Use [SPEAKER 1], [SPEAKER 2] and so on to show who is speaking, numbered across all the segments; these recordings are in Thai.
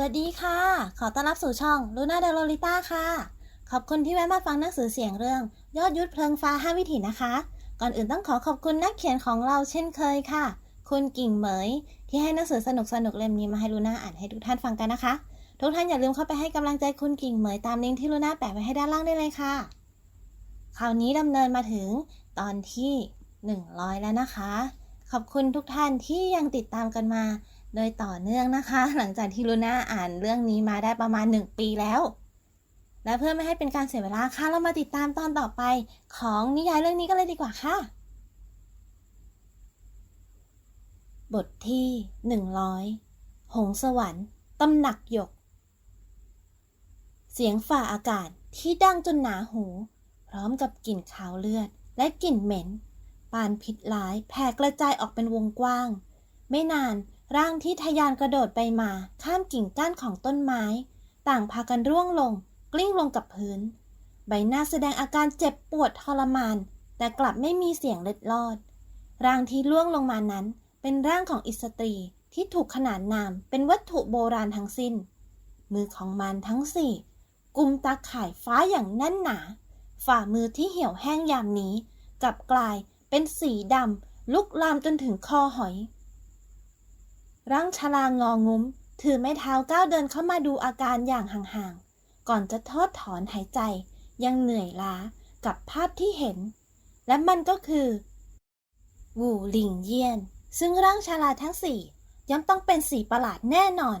[SPEAKER 1] วัสดีค่ะ ขอต้อนรับสู่ช่องลูน่าเดลโลลิต้าค่ะ ขอบคุณที่แวะมาฟังหนังสือเสียงเรื่อง ยอดยุทธเพลิงฟ้าห้าวิถีนะคะ ก่อนอื่นต้องขอขอบคุณนักเขียนของเราเช่นเคยค่ะ คุณกิ่งเหมย ที่ให้หนังสือสนุกสนุกเล่มนี้มาให้ลูน่าอ่านให้ทุกท่านฟังกันนะคะ ทุกท่านอย่าลืมเข้าไปให้กำลังใจคุณกิ่งเหมยตามลิงก์ที่ลูน่าแปะไว้ให้ด้านล่างได้เลยค่ะ คราวนี้ดำเนินมาถึงตอนที่ 100 แล้วนะคะ ขอบคุณทุกท่านที่ยังติดตามกันมา โดยต่อเนื่องนะคะ หลังจากที่ลูน่าอ่านเรื่องนี้มาได้ประมาณ 1 ปีแล้ว และเพื่อไม่ให้เป็นการเสียเวลาค่ะ เรามาติดตามตอนต่อไปของนิยายเรื่องนี้กันเลยดีกว่าค่ะ บทที่ 100 หงสวรรค์ตำหนักหยก เสียงฝ่าอากาศที่ดังจนหนาหู พร้อมกับกลิ่นขาวเลือด และกลิ่นเหม็นปานพิษร้ายแผ่กระจายออกเป็นวงกว้าง ไม่นาน ร่างที่ทะยานกระโดดไปมาข้ามกิ่งก้านของต้นไม้ ต่างพากันร่วงลง กลิ้งลงกับพื้น ใบหน้าแสดงอาการเจ็บปวดทรมาน แต่กลับไม่มีเสียงเล็ดลอด ร่างที่ล่วงลงมานั้น เป็นร่างของอิสตรีที่ถูกขนานนามเป็นวัตถุโบราณทั้งสิ้น มือของมันทั้งสี่กุมตาข่ายฟ้าอย่างแน่นหนา ฝ่ามือที่เหี่ยวแห้งยามนี้ กลับกลายเป็นสีดำลุกลามจนถึงคอหอย ร่างชรางองงุ้ม ถือไม้เท้าก้าวเดินเข้ามาดูอาการอย่างห่างๆ ก่อนจะทอดถอนหายใจ ยังเหนื่อยล้ากับภาพที่เห็น และมันก็คือ วูหลิงเยียน ซึ่งร่างชาลาทั้งสี่ย่อมต้องเป็นสีประหลาดแน่นอน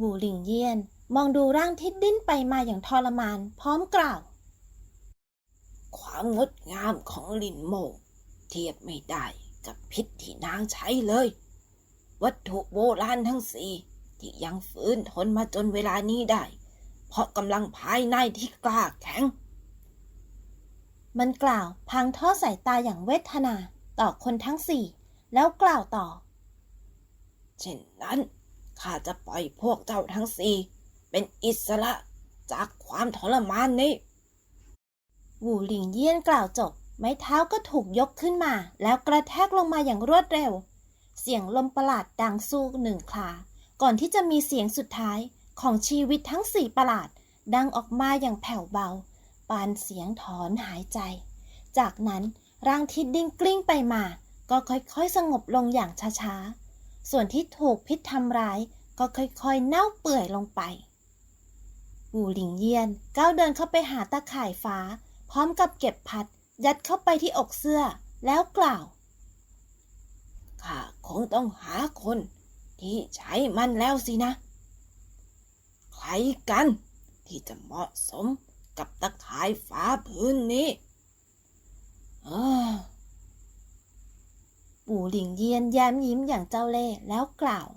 [SPEAKER 1] วูหลิงเยียนมองดูร่างที่ดิ้นไปมาอย่างทรมาน พร้อมกล่าว
[SPEAKER 2] ความงดงามของลินโม เทียบไม่ได้กับพิษที่นางใช้เลย วัตถุโบราณทั้งสี่ที่ยังฝืนทนมาจนเวลานี้ได้ เพราะกำลังภายในที่กล้าแข็ง
[SPEAKER 1] มันกล่าวพลางทอสายตาอย่างเวทนาต่อคนทั้งสี่ แล้วกล่าวต่อ
[SPEAKER 2] เช่นนั้นข้าจะปล่อยพวกเจ้าทั้งสี่ เป็นอิสระจากความทรมานนี้
[SPEAKER 1] วูหลิงเยี่ยนกล่าวจบ ไม้เท้าก็ถูกยกขึ้นมา แล้วกระแทกลงมาอย่างรวดเร็ว เสียงลมประหลาดดังสู้หนึ่งครา ก่อนที่จะมีเสียงสุดท้ายของชีวิตทั้งสี่ประหลาด ดังออกมาอย่างแผ่วเบา ปานเสียงถอนหายใจ จากนั้นร่างที่ดิ้นกลิ้งไปมา ก็ค่อยๆ สงบลงอย่างช้าๆ ส่วนที่ถูกพิษทำร้าย ก็ค่อยๆ เน่าเปื่อยลงไปวูหลิงเยียนก้าวเดินเข้าไปหาตาข่ายฟ้า พร้อมกับเก็บพัด ยัดเข้าไปที่อกเสื้อ แล้วกล่าว
[SPEAKER 2] งต้องหาคน ที่ใช้มันแล้วสินะ ใครกัน ที่จะเหมาะสมกับตะข่ายฟ้าพื้นนี้
[SPEAKER 1] ปู่หลิงเยียนแย้มยิ้มอย่างเจ้าเล่ห์แล้วกล่าว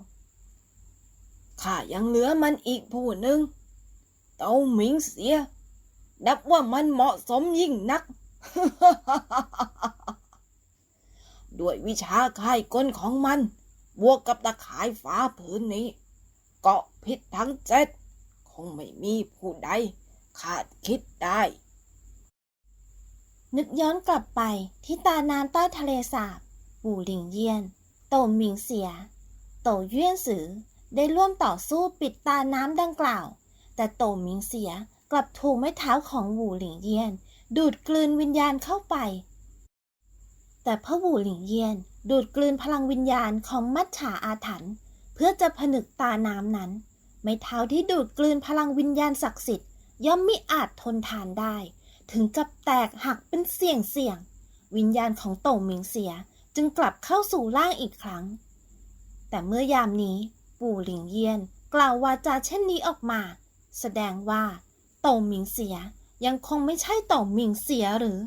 [SPEAKER 2] ข้ายังเหลือมันอีกผู้หนึ่ง เต้าหมิงเสีย นับว่ามันเหมาะสมยิ่งนัก ด้วยวิชาค่ายกลของมัน บวกกับตะขายฟ้าผืนนี้ เกาะพิษทั้งเจ็ด คงไม่มีผู้ใดคาดคิดได้
[SPEAKER 1] นึกย้อนกลับไปที่ตาน้ำใต้ทะเลสาบ ปู่หลิงเยียน โตหมิงเสีย โตเยี่ยนสือได้ร่วมต่อสู้ปิดตาน้ำดังกล่าว แต่โตหมิงเสียกลับถูกไม้เท้าของหูหลิงเยียน ดูดกลืนวิญญาณเข้าไป แต่พ่อหูหลิงเยียนดูดกลืนพลังวิญญาณของมัจฉาอาถรรพ์เพื่อจะผนึกตาน้ำนั้น ไม้เท้าที่ดูดกลืนพลังวิญญาณศักดิ์สิทธิ์ย่อมมิอาจทนทานได้ ถึงกับแตกหักเป็นเสี่ยงเสี่ยง วิญญาณของโต่งหมิงเสียจึงกลับเข้าสู่ร่างอีกครั้ง แต่เมื่อยามนี้ปู่หลิงเยียนกล่าววาจาเช่นนี้ออกมา แสดงว่า โต่งหมิงเสียยังคงไม่ใช่โต่งหมิงเสียหรือ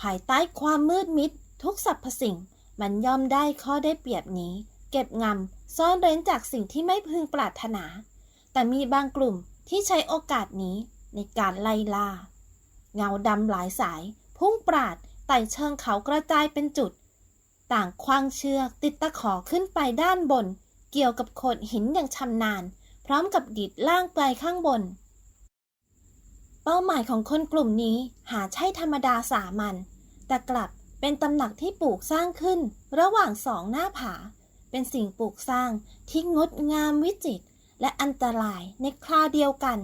[SPEAKER 1] ภายใต้ความมืดมิด ทุกสรรพสิ่ง มันย่อมได้ข้อได้เปรียบนี้ เก็บงำซ่อนเร้นจากสิ่งที่ไม่พึงปรารถนา แต่มีบางกลุ่มที่ใช้โอกาสนี้ในการไล่ล่า เงาดำหลายสาย พุ่งปราดไต่เชิงเขากระจายเป็นจุด ต่างควางเชือกติดตะขอขึ้นไปด้านบน เกี่ยวกับโขดหินอย่างชำนาญ พร้อมกับดีดล่างไกลข้างบน เป้าหมายของคนกลุ่มนี้หาใช่ธรรมดาสามัญแต่กลับเป็นตำหนักที่ปลูกสร้างขึ้น ระหว่างสองหน้าผา เป็นสิ่งปลูกสร้างที่งดงามวิจิตรและอันตรายในคราวเดียวกัน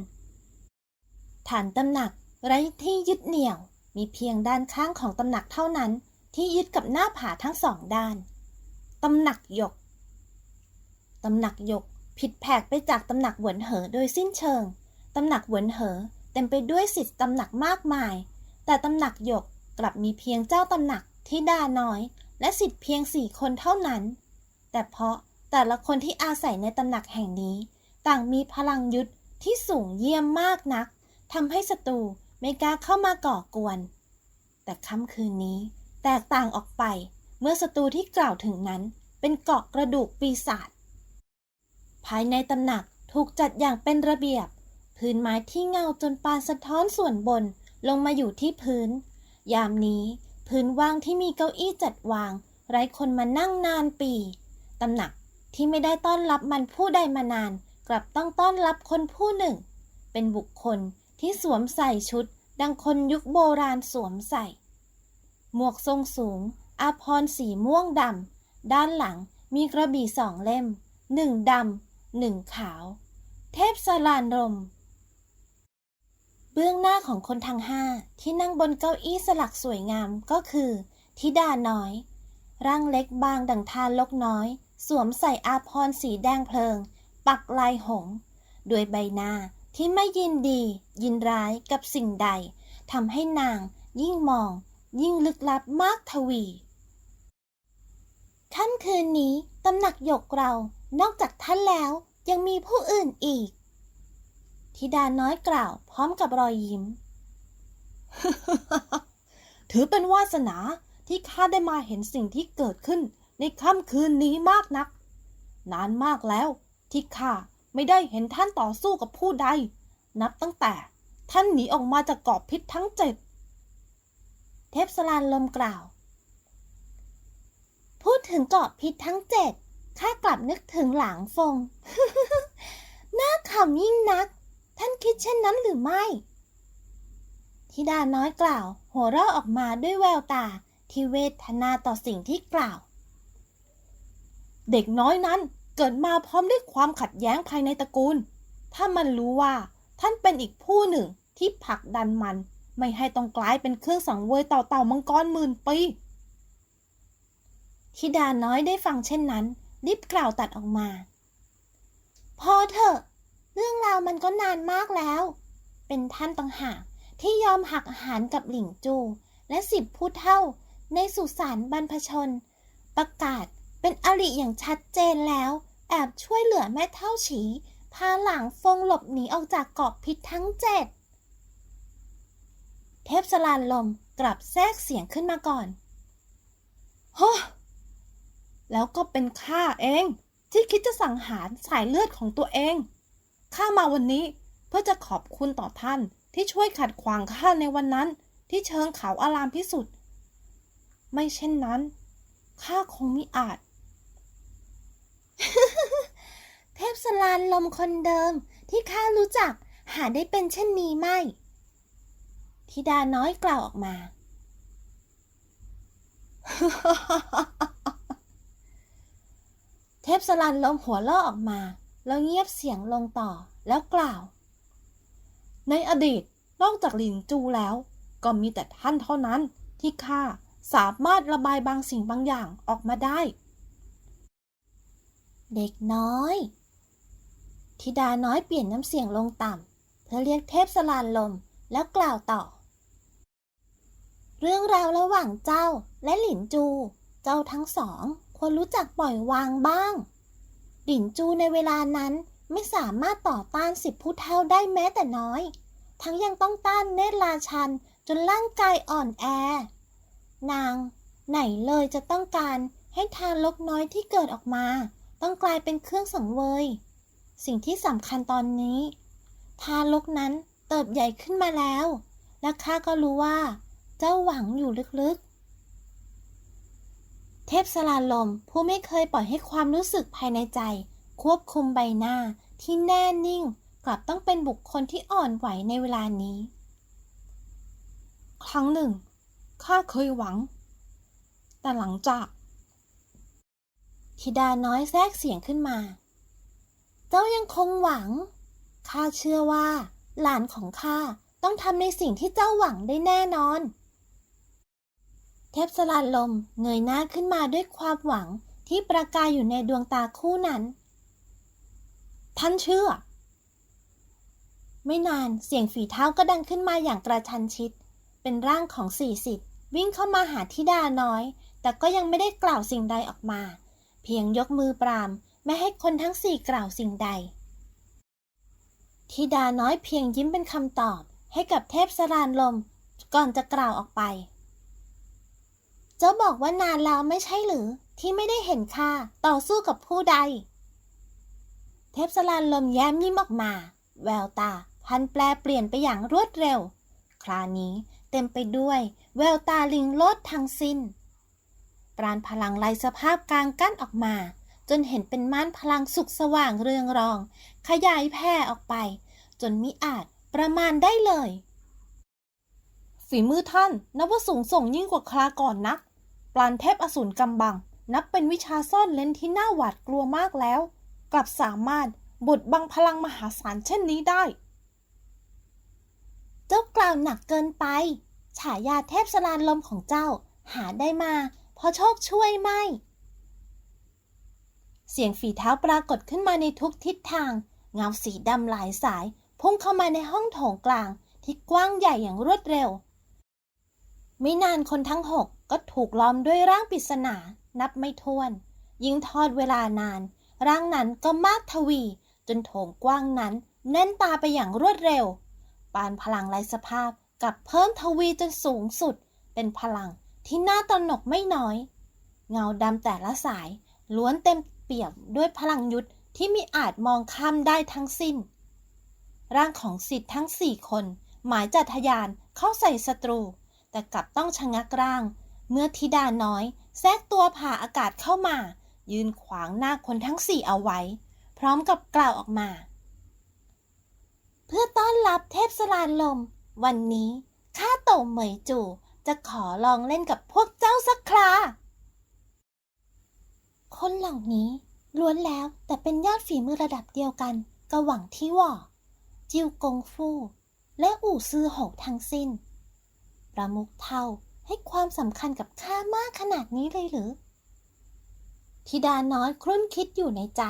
[SPEAKER 1] ฐานตำหนักไร้ที่ยึดเหนี่ยว มีเพียงด้านข้างของตำหนักเท่านั้น ที่ยึดกับหน้าผาทั้งสองด้าน ตำหนักหยก ตำหนักหยกผิดแผกไปจากตำหนักหวนเหอโดยสิ้นเชิง ตำหนักหวนเหอ เต็มไปด้วยสิทธิ์ตำหนักมากมาย แต่ตำหนักหยกกลับมีเพียงเจ้าตำหนักที่ดาน้อย และสิทธิ์เพียงสี่คนเท่านั้น แต่เพราะแต่ละคนที่อาศัยในตำหนักแห่งนี้ ต่างมีพลังยุทธที่สูงเยี่ยมมากนักทำให้ศัตรูไม่กล้าเข้ามาก่อกวน แต่ค่ำคืนนี้แตกต่างออกไป เมื่อศัตรูที่กล่าวถึงนั้น เป็นเกาะกระดูกปีศาจภายในตำหนักถูกจัดอย่างเป็นระเบียบ พื้นไม้ที่เงาจนปานสะท้อนส่วนบนลงมาอยู่ที่พื้น ยามนี้พื้นว่างที่มีเก้าอี้จัดวาง ไร้คนมานั่งนานปีตำหนักที่ไม่ได้ต้อนรับมันผู้ใดมานาน กลับต้องต้อนรับคนผู้หนึ่ง เป็นบุคคลที่สวมใส่ชุด ดังคนยุคโบราณสวมใส่ หมวกทรงสูง อาพรสีม่วงดำ ด้านหลังมีกระบี่สองเล่ม หนึ่งดำ หนึ่งขาว เทพสลานรม เบื้องหน้าของคนทั้งห้าที่นั่งบนเก้าอี้สลักสวยงามก็คือธิดาน้อย ร่างเล็กบางดังทานลกน้อย สวมใส่อาพรสีแดงเพลิง ปักลายหง ด้วยใบหน้าที่ไม่ยินดี ยินร้ายกับสิ่งใดทำให้นางยิ่งมอง ยิ่งลึกลับมากทวีค่ำคืนนี้ตำหนักหยกเรานอกจากท่านแล้วยังมีผู้อื่นอีก ธิดาน้อยกล่าวพร้อมกับรอยยิ้ม ถือเป็นวาสนาที่ข้าได้มาเห็นสิ่งที่เกิดขึ้นในค่ำคืนนี้มากนัก นานมากแล้ว ที่ข้าไม่ได้เห็นท่านต่อสู้กับผู้ใด นับตั้งแต่ท่านหนีออกมาจากเกาะพิษทั้งเจ็ด เทพสลานลมกล่าว พูดถึงเกาะพิษทั้งเจ็ดข้ากลับนึกถึงหลางฟงน่าขำยิ่งนัก ท่านคิดเช่นนั้นหรือไม่ ธิดาน้อยกล่าว หัวเราะออกมาด้วยแววตาที่เวทนาต่อสิ่งที่กล่าว เด็กน้อยนั้นเกิดมาพร้อมด้วยความขัดแย้งภายในตระกูล ถ้ามันรู้ว่าท่านเป็นอีกผู้หนึ่งที่ผลักดันมัน ไม่ให้ต้องกลายเป็นเครื่องสังเวยต่อเต่ามังกรหมื่นปีธิดาน้อยได้ฟังเช่นนั้นรีบกล่าวตัดออกมา พอเถอะ รื่องราวมันก็นานมากแล้ว เป็นท่านต่างหากที่ยอมหักอาหารกับหลิงจู และสิบผู้เท่าในสุสานบรรพชน ประกาศเป็นอริอย่างชัดเจนแล้ว แอบช่วยเหลือแม่เท่าฉี พาหลังฟงหลบหนีออกจากเกาะพิษทั้งเจ็ด เทพสลานลมกลับแทรกเสียงขึ้นมาก่อนฮะแล้วก็เป็นข้าเอง ที่คิดจะสังหารสายเลือดของตัวเอง ข้ามาวันนี้เพื่อจะขอบคุณต่อท่านที่ช่วยขัดขวางข้าในวันนั้นที่เชิงเขาอารามพิสุทธิ์ไม่เช่นนั้นข้าคงมิอาจ เทพสลานลมคนเดิมที่ข้ารู้จักหาได้เป็นเช่นนี้ไม่ธิดาน้อยกล่าวออกมา เทพสลันลมหัวเราะออกมา แล้วเงียบเสียงลงต่อแล้วกล่าว ในอดีตนอกจากหลินจูแล้ว ก็มีแต่ท่านเท่านั้นที่ข้าสามารถระบายบางสิ่งบางอย่างออกมาได้ เด็กน้อยธิดาน้อยเปลี่ยนน้ำเสียงลงต่ำเพื่อเรียกเทพสลานลมแล้วกล่าวต่อ เรื่องราวระหว่างเจ้าและหลินจู เจ้าทั้งสองควรรู้จักปล่อยวางบ้าง หลินจูในเวลานั้นไม่สามารถต่อต้านสิบผู้เท่าได้แม้แต่น้อย ทั้งยังต้องต้านเนตรราชันจนร่างกายอ่อนแอ นาง ไหนเลยจะต้องการให้ทานลกน้อยที่เกิดออกมา ต้องกลายเป็นเครื่องสังเวย สิ่งที่สำคัญตอนนี้ ทารกนั้นเติบใหญ่ขึ้นมาแล้ว และข้าก็รู้ว่า เจ้าหวังอยู่ลึกๆ เทพสลาลมผู้ไม่เคยปล่อยให้ความรู้สึกภายในใจ ควบคุมใบหน้าที่แน่นิ่ง กลับต้องเป็นบุคคลที่อ่อนไหวในเวลานี้ ครั้งหนึ่งข้าเคยหวัง แต่หลังจากธิดาน้อยแทรกเสียงขึ้นมา เจ้ายังคงหวัง ข้าเชื่อว่า หลานของข้าต้องทำในสิ่งที่เจ้าหวังได้แน่นอน เทพสลานลมเงยหน้าขึ้นมาด้วยความหวังที่ประกายอยู่ในดวงตาคู่นั้น ท่านเชื่อ ไม่นานเสียงฝีเท้าก็ดังขึ้นมาอย่างกระชันชิด เป็นร่างของสี่สิทธิ์วิ่งเข้ามาหาธิดาน้อย แต่ก็ยังไม่ได้กล่าวสิ่งใดออกมา เพียงยกมือปราม ไม่ให้คนทั้งสี่กล่าวสิ่งใดธิดาน้อยเพียงยิ้มเป็นคำตอบให้กับเทพสรานลมก่อนจะกล่าวออกไป เจ้าบอกว่านานแล้วไม่ใช่หรือ ที่ไม่ได้เห็นข้าต่อสู้กับผู้ใด เทพสลานลมแย้มยิ้มออกมา แววตา พันแปลเปลี่ยนไปอย่างรวดเร็ว คราวนี้เต็มไปด้วย แววตาลิงโลดทั้งสิ้น ปราณพลังไล่สภาพกลางกั้นออกมา จนเห็นเป็นม่านพลังสุกสว่างเรืองรอง ขยายแผ่ออกไป จนมิอาจประมาณได้เลย ฝีมือท่านนับว่าสูงส่งยิ่งกว่าคราก่อนนัก ปราณเทพอสูรกำบัง นับเป็นวิชาซ่อนเล้นที่น่าหวาดกลัวมากแล้ว กลับสามารถบดบังพลังมหาศาลเช่นนี้ได้ เจ้ากล่าวหนักเกินไป ฉายาเทพสลานลมของเจ้าหาได้มา เพราะโชคช่วยไม่ เสียงฝีเท้าปรากฏขึ้นมาในทุกทิศทาง เงาสีดำหลายสาย พุ่งเข้ามาในห้องโถงกลางที่กว้างใหญ่อย่างรวดเร็ว ไม่นานคนทั้งหก ก็ถูกล้อมด้วยร่างปริศนานับไม่ถ้วน ยิ่งทอดเวลานาน ร่างนั้นก็มากทวี จนโถงกว้างนั้นแน่นตาไปอย่างรวดเร็ว ปานพลังไร้สภาพกับเพิ่มทวีจนสูงสุด เป็นพลังที่น่าตระหนกไม่น้อย เงาดำแต่ละสายล้วนเต็มเปี่ยมด้วยพลังยุทธที่มิอาจมองข้ามได้ทั้งสิ้น ร่างของสิทธิ์ทั้งสี่คน หมายจัดทะยานเข้าใส่ศัตรู แต่กลับต้องชะงักร่าง เมื่อธิดาน้อยแทรกตัวผ่าอากาศเข้ามา ยืนขวางหน้าคนทั้งสี่เอาไว้ พร้อมกับกล่าวออกมา เพื่อต้อนรับเทพสลานลม วันนี้ข้าโตเหมยจู่จะขอลองเล่นกับพวกเจ้าสักครา คนเหล่านี้ล้วนแล้วแต่เป็นญาติฝีมือระดับเดียวกันกับหวังที่หว่อจิวกงฟู่และอู่ซือโหกทั้งสิ้น ประมุขเท่า ให้ความสำคัญกับข้ามากขนาดนี้เลยหรือธิดาน้อยครุ่นคิดอยู่ในใจ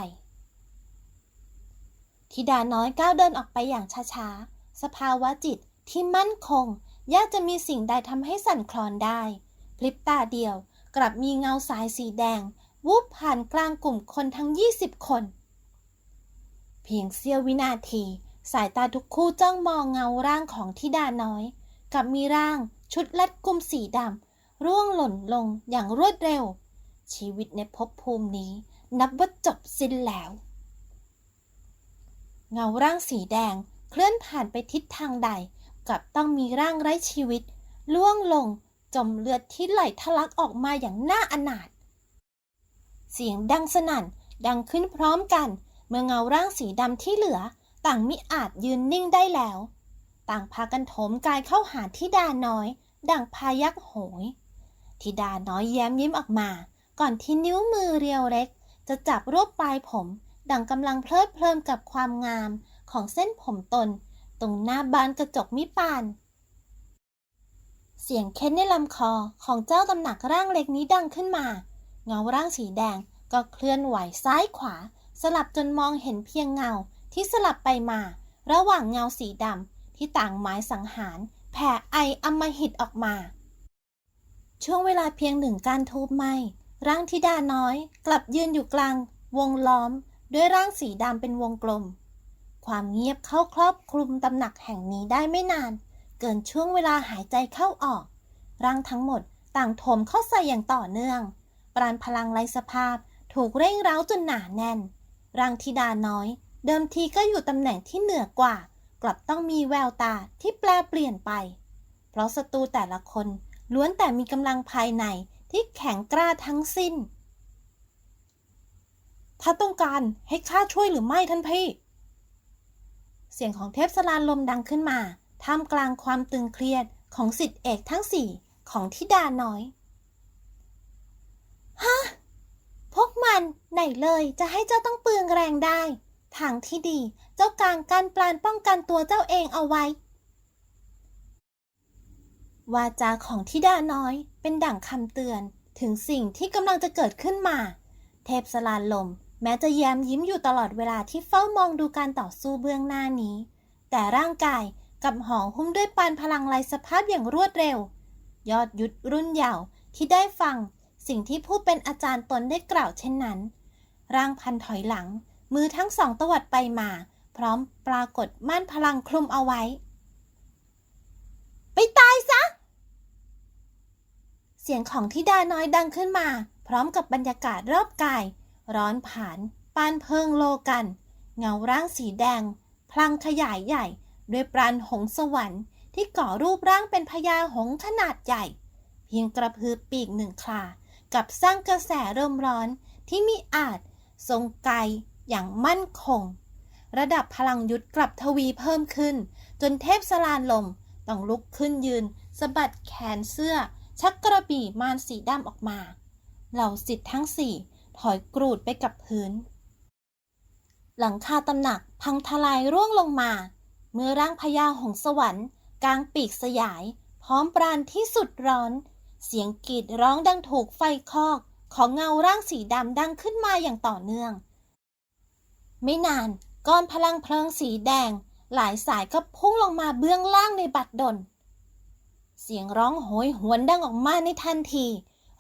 [SPEAKER 1] ธิดาน้อยก้าวเดินออกไปอย่างช้าๆ สภาวะจิตที่มั่นคง ยากจะมีสิ่งใดทำให้สั่นคลอนได้ พลิบตาเดียว กลับมีเงาสายสีแดง วูบผ่านกลางกลุ่มคนทั้ง 20 คน เพียงเสี้ยววินาที สายตาทุกคู่จ้องมองเงาร่างของธิดาน้อย กับมีร่าง ชุดลัดกุมสีดำร่วงหล่นลงอย่างรวดเร็ว ชีวิตในภพภูมินี้นับว่าจบสิ้นแล้ว เงาร่างสีแดงเคลื่อนผ่านไปทิศทางใดกับต้องมีร่างไร้ชีวิต ล่วงลงจมเลือดที่ไหลทะลักออกมาอย่างน่าอนาถเสียงดังสนั่นดังขึ้นพร้อมกัน เมื่อเงาร่างสีดำที่เหลือ ต่างมิอาจยืนนิ่งได้แล้ว ต่างพากันโถมกายเข้าหาทิดาน้อย ดังพายักโหยทิดาน้อยแย้มยิ้มออกมา ก่อนที่นิ้วมือเรียวเล็ก จะจับรวบปลายผม ดังกำลังเพลิดเพลินกับความงามของเส้นผมตน ตรงหน้าบานกระจกมิปาน เสียงเค้นในลำคอของเจ้าตำหนักร่างเล็กนี้ดังขึ้นมา เงาร่างสีแดงก็เคลื่อนไหวซ้ายขวา สลับจนมองเห็นเพียงเงาที่สลับไปมา ระหว่างเงาสีดำ ที่ต่างหมายสังหาร แผ่ไออำมหิตออกมา ช่วงเวลาเพียงหนึ่งการทูบไหมร่างธิดาน้อย กลับยืนอยู่กลาง วงล้อม ด้วยร่างสีดำเป็นวงกลม ความเงียบเข้าครอบคลุมตำหนักแห่งนี้ได้ไม่นาน เกินช่วงเวลาหายใจเข้าออก ร่างทั้งหมดต่างถมเข้าใส่อย่างต่อเนื่อง ปราณพลังไร้สภาพถูกเร่งเร้าจนหนาแน่น ร่างธิดาน้อย เดิมทีก็อยู่ตำแหน่งที่เหนือกว่า กลับต้องมีแววตาที่แปลเปลี่ยนไป เพราะศัตรูแต่ละคนล้วนแต่มีกำลังภายในที่แข็งกร้าทั้งสิ้น ถ้าต้องการให้ข้าช่วยหรือไม่ท่านพี่ เสียงของเทพสลานลมดังขึ้นมา ท่ามกลางความตึงเครียดของสิทธิเอกทั้งสี่ของธิดาน้อย ฮะ พวกมันไหนเลยจะให้เจ้าต้องเปลืองแรงได้ ทางที่ดี จ้ากางการปลานป้องกันตัวเจ้าเองเอาไว้ วาจาของทิดาน้อยเป็นดั่งคำเตือนถึงสิ่งที่กำลังจะเกิดขึ้นมา เทพสลานลม แม้จะแย้มยิ้มอยู่ตลอดเวลาที่เฝ้ามองดูการต่อสู้เบื้องหน้านี้ แต่ร่างกายกับห่อหุ้มด้วยปานพลังลายสภาพอย่างรวดเร็ว ยอดยุทธรุ่นเยาว์ที่ได้ฟังสิ่งที่ผู้เป็นอาจารย์ตนได้กล่าวเช่นนั้น ร่างพันถอยหลัง มือทั้งสองตวัดไปมา พร้อมปรากฏม่านพลังคลุมเอาไว้ ไปตายซะ เสียงของทิดาน้อยดังขึ้นมา พร้อมกับบรรยากาศรอบกาย ร้อนผานปานเพิงโลกัน เงาร่างสีแดง พลังขยายใหญ่ ด้วยปราณหงสวรรค์ที่ก่อรูปร่างเป็นพญาหงขนาดใหญ่ เพียงกระพือปีกหนึ่งคลากับสร้างกระแสร่มร้อนที่มีอาจทรงไกลอย่างมั่นคง ระดับพลังยุทธกลับทวีเพิ่มขึ้น จนเทพสลานลมต้องลุกขึ้นยืนสะบัดแขนเสื้อ ชักกระบี่มารสีดำออกมา เหล่าสิทธิ์ทั้งสี่ถอยกรูดไปกับพื้น หลังคาตำหนักพังทลายร่วงลงมา เมื่อร่างพญาหงสวรรค์กลางปีกสยาย พร้อมปราณที่สุดร้อน เสียงกรีดร้องดังถูกไฟคอก ของเงาร่างสีดำดังขึ้นมาอย่างต่อเนื่อง ไม่นาน ก้อนพลังเพลิงสีแดง หลายสายก็พุ่งลงมาเบื้องล่างในบัดดล เสียงร้องโหยหวนดังออกมาในทันที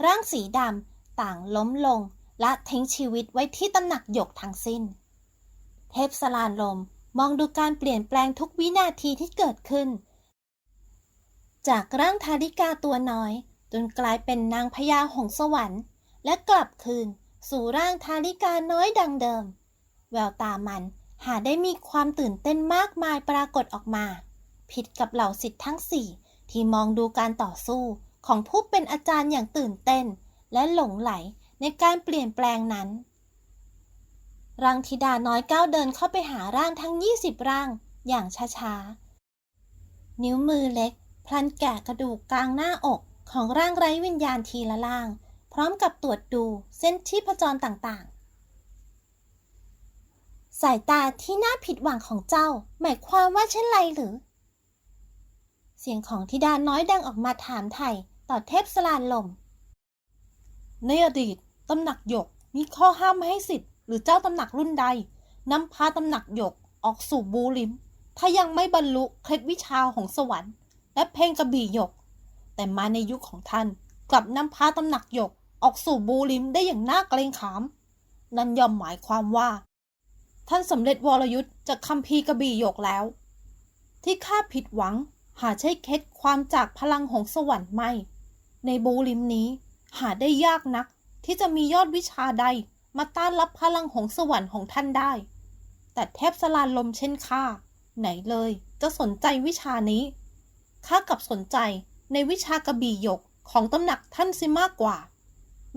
[SPEAKER 1] ร่างสีดำต่างล้มลงและทิ้งชีวิตไว้ที่ตำหนักหยกทั้งสิ้น เทพสลานลมมองดูการเปลี่ยนแปลงทุกวินาทีที่เกิดขึ้น จากร่างทาริกาตัวน้อย จนกลายเป็นนางพญาหงส์สวรรค์ และกลับคืน สู่ร่างทาริกาน้อยดังเดิม แววตามัน หาได้มีความตื่นเต้นมากมายปรากฏออกมา ผิดกับเหล่าสิทธิ์ทั้งสี่ที่มองดูการต่อสู้ของผู้เป็นอาจารย์อย่างตื่นเต้น และหลงไหลในการเปลี่ยนแปลงนั้น รังธิดาน้อยก้าวเดินเข้าไปหาร่างทั้ง 20 ร่างอย่างช้าๆ นิ้วมือเล็ก พลันแกะกระดูกกลางหน้าอกของร่างไร้วิญญาณทีละล่าง พร้อมกับตรวจดูเส้นชีพจรต่าง สายตาที่น่าผิดหวังของเจ้า หมายความว่าเช่นไรหรือ เสียงของธิดาน้อยดังออกมาถามไถ่ต่อเทพสลานลม ในอดีตตำหนักหยกมีข้อห้ามไม่ให้สิทธิ์ หรือเจ้าตำหนักรุ่นใดนำพาตำหนักหยกออกสู่บูริม ถ้ายังไม่บรรลุเคล็ดวิชาของสวรรค์ และเพลงกระบี่หยก แต่มาในยุคของท่าน กลับนำพาตำหนักหยกออกสู่บูริมได้อย่างน่าเกรงขาม นั่นย่อมหมายความว่า ท่านสำเร็จวรยุทธ์จากคัมภีร์กระบี่หยกแล้ว ที่ข้าผิดหวัง หาใช่เคล็ดความจากพลังของสวรรค์ไม่ ในบูริมนี้ หาได้ยากนักที่จะมียอดวิชาใดมาต้านรับพลังของสวรรค์ของท่านได้ แต่เทพสลานลมเช่นข้าไหนเลยจะสนใจวิชานี้ข้ากับสนใจในวิชากระบี่หยกของตำหนักท่านซิมากกว่า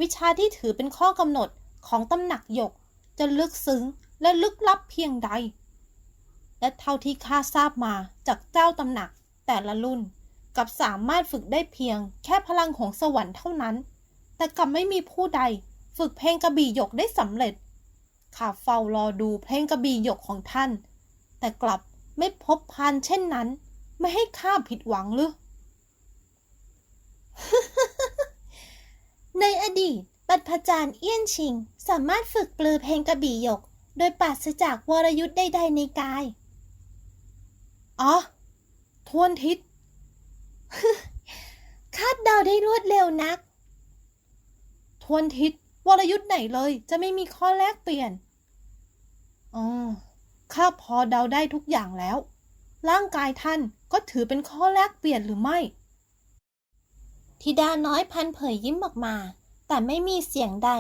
[SPEAKER 1] วิชาที่ถือเป็นข้อกำหนดของตำหนักหยกจะลึกซึ้ง และลึกลับเพียงใด และเท่าที่ข้าทราบมาจากเจ้าตำหนักแต่ละรุ่นกับสามารถฝึกได้เพียงแค่พลังของสวรรค์เท่านั้น แต่กลับไม่มีผู้ใดฝึกเพลงกระบี่หยกได้สำเร็จ ข้าเฝ้ารอดูเพลงกระบี่หยกของท่าน แต่กลับไม่พบพานเช่นนั้น ไม่ให้ข้าผิดหวังหรือ ในอดีตปัดพจารย์เอี้ยนชิง สามารถฝึกปลือเพลงกระบี่หยก โดยปราศจากวรยุทธ์ใดๆในกาย อ๋อ ทวนทิศ คาดเดาได้รวดเร็วนัก ทวนทิศ วรยุทธ์ไหนเลย จะไม่มีข้อแลกเปลี่ยน อ๋อ ข้าพอเดาได้ทุกอย่างแล้ว ร่างกายท่านก็ถือเป็นข้อแลกเปลี่ยนหรือไม่ ธิดาน้อยพันเผยยิ้มออกมา แต่ไม่มีเสียงใด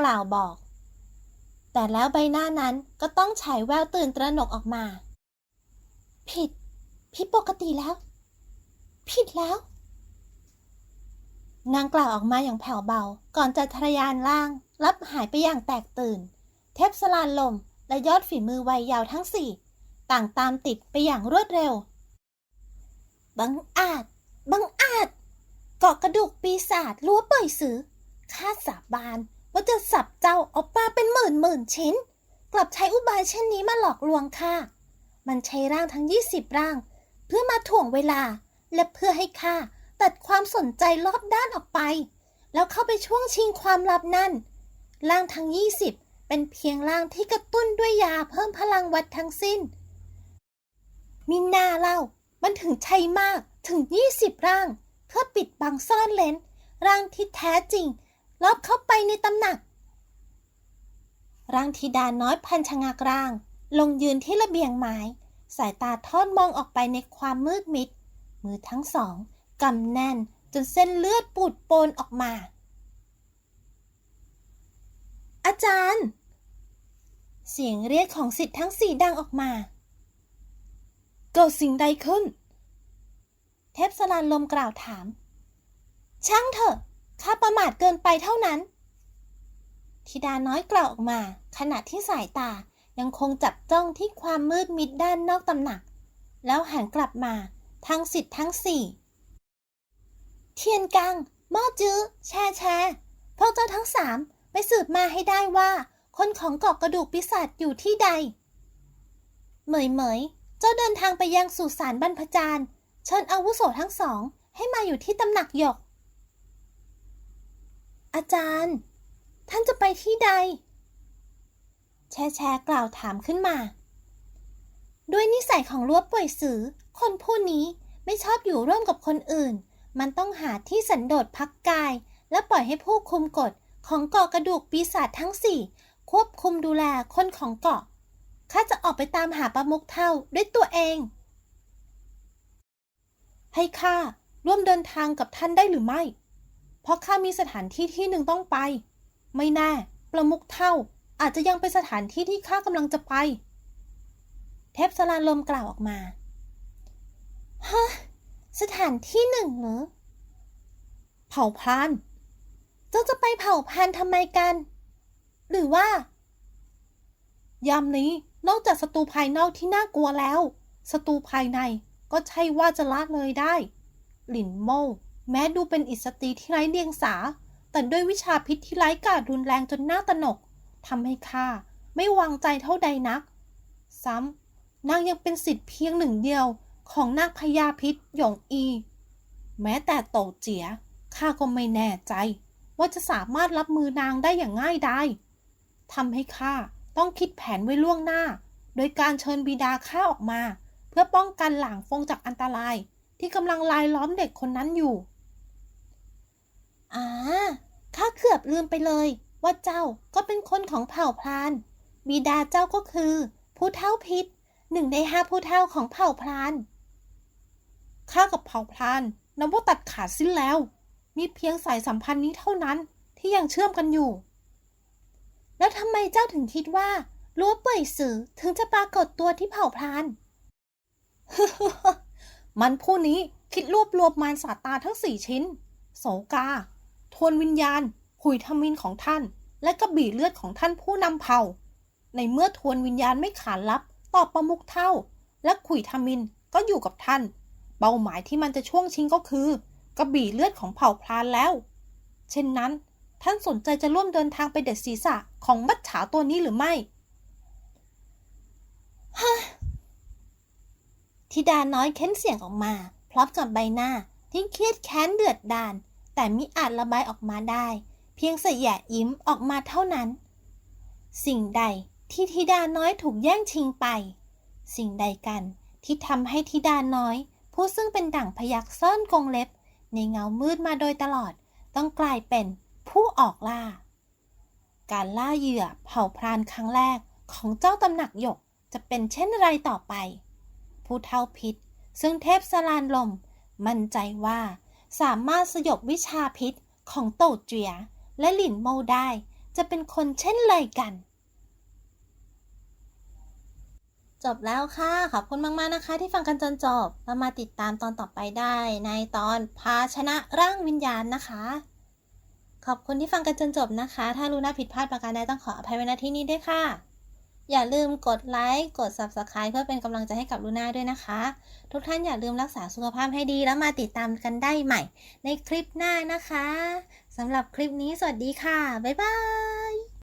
[SPEAKER 1] กล่าวบอก แต่แล้วใบหน้านั้นก็ต้องฉายแววตื่นตระหนกออกมา ผิด ผิดปกติแล้ว ผิดแล้ว นางกล่าวออกมาอย่างแผ่วเบา ก่อนจะทะยานล่าง รับหายไปอย่างแตกตื่น เทพสลานลมและยอดฝีมือวัยยาวทั้งสี่ ต่างตามติดไปอย่างรวดเร็ว บังอาจ บังอาจ เกาะกระดูกปีศาจลัวเป่ยสือข้าสาบาน ว่าจะสับเจ้าออกมาเป็นหมื่นหมื่นชิ้น กลับใช้อุบายเช่นนี้มาหลอกลวงข้ามันใช้ร่างทั้ง20ร่าง เพื่อมาถ่วงเวลา และเพื่อให้ข้าตัดความสนใจรอบด้านออกไป แล้วเข้าไปช่วงชิงความลับนั่นร่างทั้ง20เป็นเพียงร่างที่กระตุ้นด้วยยาเพิ่มพลังวัดทั้งสิ้น มิน่าเล่ามันถึงใช่มากถึง20ร่าง เพื่อปิดบังซ่อนเลนร่างที่แท้จริง ลอบเข้าไปในตำหนัก ร่างธิดาน้อยพันชะงากร่าง ลงยืนที่ระเบียงไม้ สายตาทอดมองออกไปในความมืดมิด มือทั้งสองกำแน่นจนเส้นเลือดปูดโปนออกมา อาจารย์ เสียงเรียกของสิทธิ์ทั้งสี่ดังออกมาเกิดสิ่งใดขึ้น เทพสลานลมกล่าวถาม ช่างเถอะ ข้าประมาทเกินไปเท่านั้น ธิดาน้อยกล่าวออกมา ขณะที่สายตายังคงจับจ้องที่ความมืดมิดด้านนอกตำหนัก แล้วหันกลับมาทางสิทธิ์ทั้งสี่ เทียนกังม่อจื้อ แช่แช่พวกเจ้าทั้งสามไปสืบมาให้ได้ว่า คนของเกาะกระดูกปีศาจอยู่ที่ใด เหมยเหมย เจ้าเดินทางไปยังสุสานบรรพจารย์ เชิญอาวุโสทั้งสองให้มาอยู่ที่ตำหนักหยก อาจารย์ ท่านจะไปที่ใด แชแชกล่าวถามขึ้นมา ด้วยนิสัยของลัวป่วยสือ คนผู้นี้ไม่ชอบอยู่ร่วมกับคนอื่น มันต้องหาที่สันโดษพักกาย และปล่อยให้ผู้คุมกฎของเกาะกระดูกปีศาจทั้งสี่ควบคุมดูแลคนของเกาะ ข้าจะออกไปตามหาปลามุกเท่าด้วยตัวเอง ให้ข้าร่วมเดินทางกับท่านได้หรือไม่ เพราะข้ามีสถานที่ที่หนึ่งต้องไป ไม่แน่ปลามุกเท่าอาจจะยังเป็นสถานที่ที่ข้ากำลังจะไป เทพสลาลมกล่าวออกมาฮะสถานที่หนึ่งเหรอ เผ่าพาน เจ้าจะไปเผ่าพานทำไมกัน หรือว่า ยามนี้นอกจากศัตรูภายนอกที่น่ากลัวแล้วศัตรูภายในก็ใช่ว่าจะละเลยได้ หลินโม่ แม้ดูเป็นอิสตรีที่ไร้เดียงสา แต่ด้วยวิชาพิษที่ไร้กาจรุนแรงจนน่าตนกทำให้ข้าไม่วางใจเท่าใดนัก ซ้ำนางยังเป็นสิทธิ์เพียงหนึ่งเดียวของนาคพญาพิษหยงอี แม้แต่โตเจียข้าก็ไม่แน่ใจ ว่าจะสามารถรับมือนางได้อย่างง่ายได้ทำให้ข้าต้องคิดแผนไว้ล่วงหน้า โดยการเชิญบิดาข้าออกมา เพื่อป้องกันหลางฟงจากอันตรายที่กำลังลายล้อมเด็กคนนั้นอยู่ อ่าข้าเกือบลืมไปเลย ว่าเจ้าก็เป็นคนของเผ่าพราน บิดาเจ้าก็คือผู้เท่าพิษหนึ่งในห้าผู้เท่าของเผ่าพรานข้ากับเผ่าพรานนับว่าตัดขาดสิ้นแล้ว มีเพียงสายสัมพันธ์นี้เท่านั้นที่ยังเชื่อมกันอยู่ แล้วทำไมเจ้าถึงคิดว่าลัวเป่ยสือถึงจะปรากฏตัวที่เผ่าพราน มันผู้นี้คิดรวบรวมมารสาตาทั้งสี่ชิ้น โสกา ทวนวิญญาณหุยทมินของท่าน และกระบี่เลือดของท่านผู้นำเผ่า ในเมื่อทวนวิญญาณไม่ขานรับต่อประมุกเท่า และขุยทมินก็อยู่กับท่าน เป้าหมายที่มันจะช่วงชิงก็คือ กระบี่เลือดของเผ่าพรานแล้ว เช่นนั้น ท่านสนใจจะร่วมเดินทางไปเด็ดศีรษะของมัจฉาตัวนี้หรือไม่ฮะธิดาน้อยเค้นเสียงออกมา พร้อมกับใบหน้าที่เครียดแค้นเดือดดาล แต่มิอาจระบายออกมาได้ เพียงเสยะยิ้มออกมาเท่านั้น สิ่งใดที่ธิดาน้อยถูกแย่งชิงไป สิ่งใดกันที่ทำให้ธิดาน้อย ผู้ซึ่งเป็นดั่งพยักซ่อนกงเล็บ ในเงามืดมาโดยตลอด ต้องกลายเป็นผู้ออกล่า การล่าเหยื่อเผ่าพรานครั้งแรกของเจ้าตำหนักหยกจะเป็นเช่นไรต่อไป ผู้เท่าพิษซึ่งเทพสลานลม มั่นใจว่า สามารถสยบวิชาพิษของโตเจีย และหลินโมได้จะเป็นคนเช่นไรกัน จบแล้วค่ะ ขอบคุณมาก ๆ นะคะ ที่ฟังกันจนจบ เรามาติดตามตอนต่อไปได้ในตอนภาชนะร่างวิญญาณนะคะ ขอบคุณที่ฟังกันจนจบนะคะ ถ้ารู้น่าผิดพลาดประการใดต้องขออภัยไว้ณที่นี้ด้วยค่ะ อย่าลืมกดไลค์กด Subscribe เพื่อเป็นกำลังใจให้กับลูน่าด้วยนะคะ ทุกท่านอย่าลืมรักษาสุขภาพให้ดีแล้วมาติดตามกันได้ใหม่ ในคลิปหน้านะคะสำหรับคลิปนี้สวัสดีค่ะ บ๊ายบาย